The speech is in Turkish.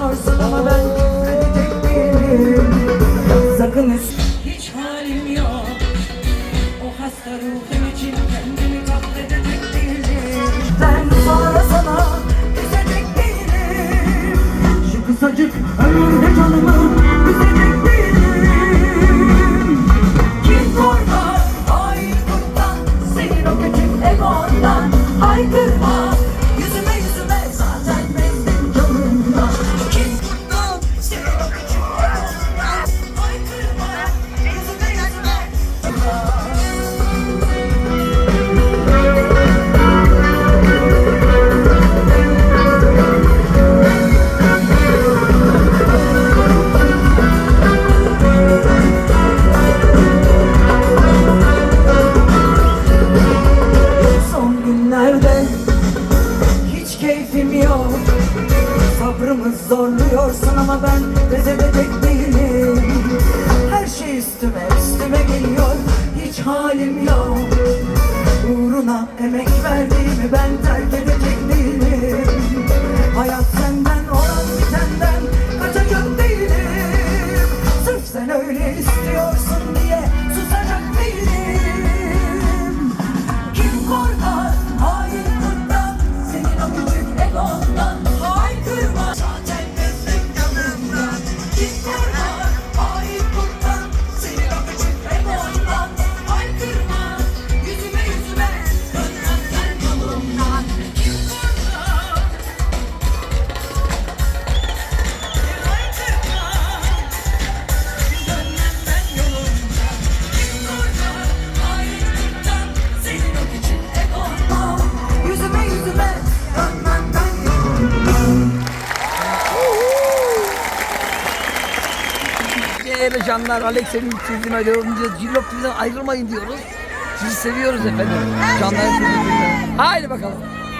sıkıyorsun ama ben küfredecek değilim Sakın üst Hiç halim yok. O hasta ruhum için kendimi kahredecek değilim Ben sonra sana üzecek değilim Şu kısacık ömürde canımı keyfim yok. Sabrımı zorluyorsun ama ben pes değilim. Her şey üstüme üstüme geliyor. Hiç halim yok. Uğruna emek verdiğimi ben terk edecek Değerli canlar, Alex'in çizim ödevimci Cillop bizden ayrılmayın diyoruz. Sizi seviyoruz efendim. Canlar. Haydi bakalım.